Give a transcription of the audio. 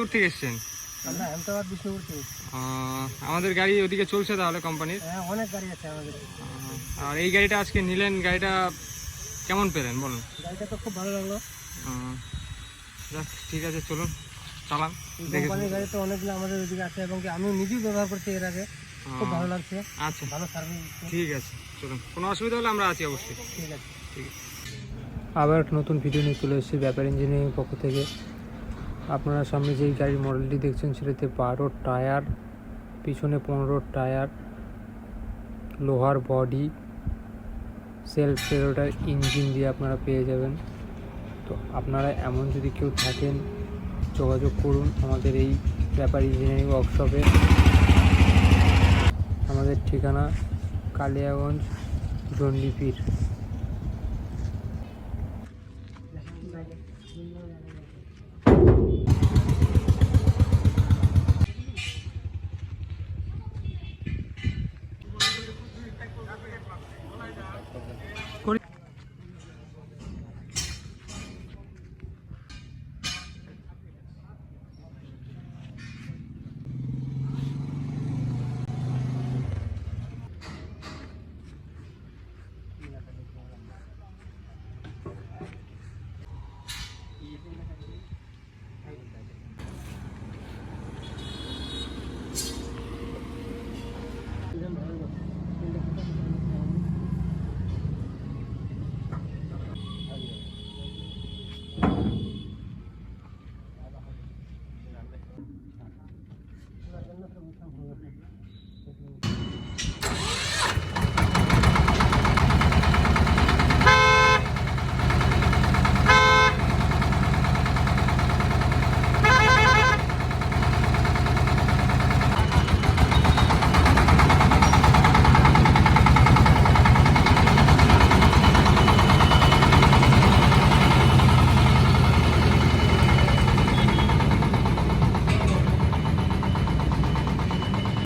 দূর থেকে এসছেন? আমরা আহমেদাবাদ বিষ্ণুপুর থেকে আমাদের গাড়ি ওদিকে চলছে তাহলে কোম্পানির? হ্যাঁ অনেক গাড়ি আছে আমাদের। আর এই গাড়িটা আজকে নিলেন গাড়িটা কেমন পেলেন বলুন? গাড়িটা তো খুব ভালো লাগল। যাক ঠিক আছে চলুন চালান কোম্পানির গাড়ি তো অনেকগুলো আমাদের ওদিকে আছে এবং কি আমিও নিজেও ব্যবহার করছি এর আগে। খুব ভালো লাগছে। আচ্ছা। ভালো সার্ভিস ঠিক আছে চলুন কোনো অসুবিধা হলে আমরা আছি অবশ্যই। ঠিক আছে। ঠিক আছে। আবার একটা নতুন ভিডিও নিয়ে চলে এসেছি ব্যাপার ইঞ্জিনিয়ারিং পক্ষ থেকে। আপনারা সামনে যেই গাড়ির মডেলটি দেখছেন, সেটাতে বারো টায়ার, পিছনে পনেরো টায়ার, লোহার বডি, সেলফ সেরোটার ইঞ্জিন দিয়ে আপনারা পেয়ে যাবেন। তো আপনারা এমন যদি কেউ থাকেন, যোগাযোগ করুন আমাদের এই ব্যাপার ইঞ্জিনিয়ারিং ওয়ার্কশপে। আমাদের ঠিকানা কালিয়াগঞ্জ, জন্ডিপির।